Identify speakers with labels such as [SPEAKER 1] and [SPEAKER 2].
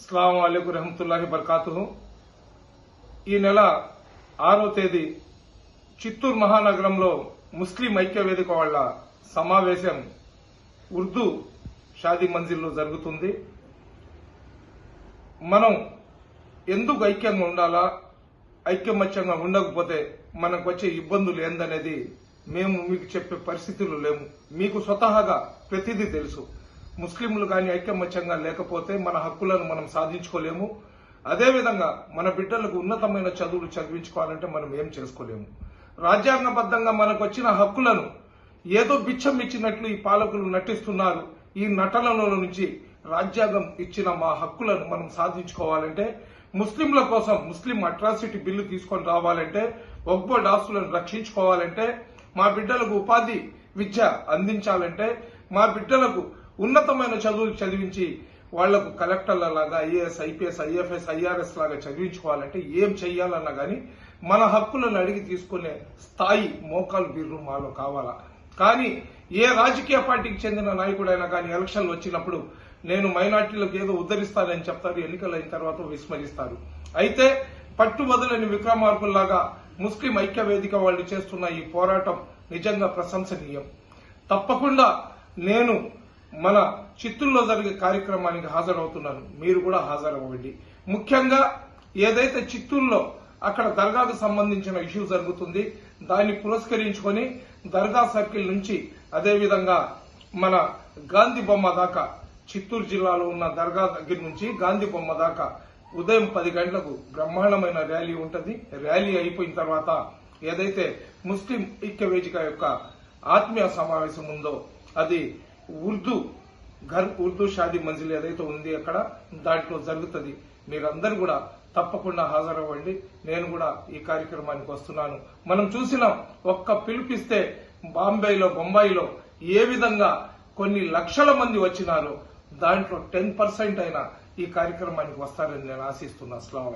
[SPEAKER 1] అస్సలం అలీకు రహమతుల్లాహి బర్కాతు ఈ నెల ఆరో తేదీ చిత్తూరు మహానగరంలో ముస్లిం ఐక్య వేదిక వాళ్ళ సమావేశం ఉర్దూ షాదీ మంజిల్లో జరుగుతుంది. మనం ఎందుకు ఐక్యంగా ఉండాలా? ఐక్యమత్యంగా ఉండకపోతే మనకు వచ్చే ఇబ్బందులు ఏందనేది మేము మీకు చెప్పే పరిస్థితులు లేము. మీకు స్వతహాగా ప్రతిదీ తెలుసు. ముస్లింలు కానీ ఐక్యమత్యంగా లేకపోతే మన హక్కులను మనం సాధించుకోలేము. అదేవిధంగా మన బిడ్డలకు ఉన్నతమైన చదువులు చదివించుకోవాలంటే మనం ఏం చేసుకోలేము. రాజ్యాంగబద్ధంగా మనకు వచ్చిన హక్కులను ఏదో బిచ్చం ఇచ్చినట్లు ఈ పాలకులు నటిస్తున్నారు. ఈ నటనలో నుంచి రాజ్యాంగం ఇచ్చిన మా హక్కులను మనం సాధించుకోవాలంటే ముస్లింల కోసం ముస్లిం అట్రాసిటీ బిల్లు తీసుకొని రావాలంటే ఒక్బోర్డ్ ఆస్తులను రక్షించుకోవాలంటే మా బిడ్డలకు ఉపాధి విద్య అందించాలంటే మా బిడ్డలకు ఉన్నతమైన చదువులు చదివించి వాళ్ళకు కలెక్టర్ల లాగా ఐఏఎస్ ఐపీఎస్ ఐఎఫ్ఎస్ ఐఆర్ఎస్ లాగా చదివించుకోవాలంటే ఏం చెయ్యాలన్నా కానీ మన హక్కులను అడిగి తీసుకునే స్థాయి మోకాలు బీర్రు మాలో కావాలా? కానీ ఏ రాజకీయ పార్టీకి చెందిన నాయకుడైనా కానీ ఎలక్షన్లు వచ్చినప్పుడు నేను మైనార్టీలకు ఏదో ఉద్ధరిస్తానని చెప్తారు ఎన్నికలు అయిన తర్వాత విస్మరిస్తారు. అయితే పట్టుబదులని విక్రమార్కుల్లాగా ముస్లిం ఐక్య వేదిక వాళ్ళు చేస్తున్న ఈ పోరాటం నిజంగా ప్రశంసనీయం. తప్పకుండా నేను మన చిత్తూరులో జరిగే కార్యక్రమానికి హాజరవుతున్నాను మీరు కూడా హాజరవ్వండి. ముఖ్యంగా ఏదైతే చిత్తూరులో అక్కడ దర్గాకు సంబంధించిన ఇష్యూ జరుగుతుంది దాన్ని పురస్కరించుకొని దర్గా సర్కిల్ నుంచి అదేవిధంగా మన గాంధీ బొమ్మ దాకా చిత్తూరు జిల్లాలో ఉన్న దర్గా దగ్గర నుంచి గాంధీ బొమ్మ దాకా ఉదయం పది గంటలకు బ్రహ్మాండమైన ర్యాలీ ఉంటుంది. ర్యాలీ అయిపోయిన తర్వాత ఏదైతే ముస్లిం ఐక్య వేదిక యొక్క ఆత్మీయ సమావేశం ఉందో అది ఉర్దూ ఘర్ ఉర్దూ షాదీ మంజిల్ ఏదైతే ఉంది అక్కడ దాంట్లో జరుగుతుంది. మీరందరూ కూడా తప్పకుండా హాజరవ్వండి. నేను కూడా ఈ కార్యక్రమానికి వస్తున్నాను. మనం చూసినాం ఒక్క పిలిపిస్తే బాంబేలో బొంబాయిలో ఏ విధంగా కొన్ని లక్షల మంది వచ్చినారో దాంట్లో టెన్ పర్సెంట్ అయినా ఈ కార్యక్రమానికి వస్తారని నేను ఆశిస్తున్నా. అస్సలం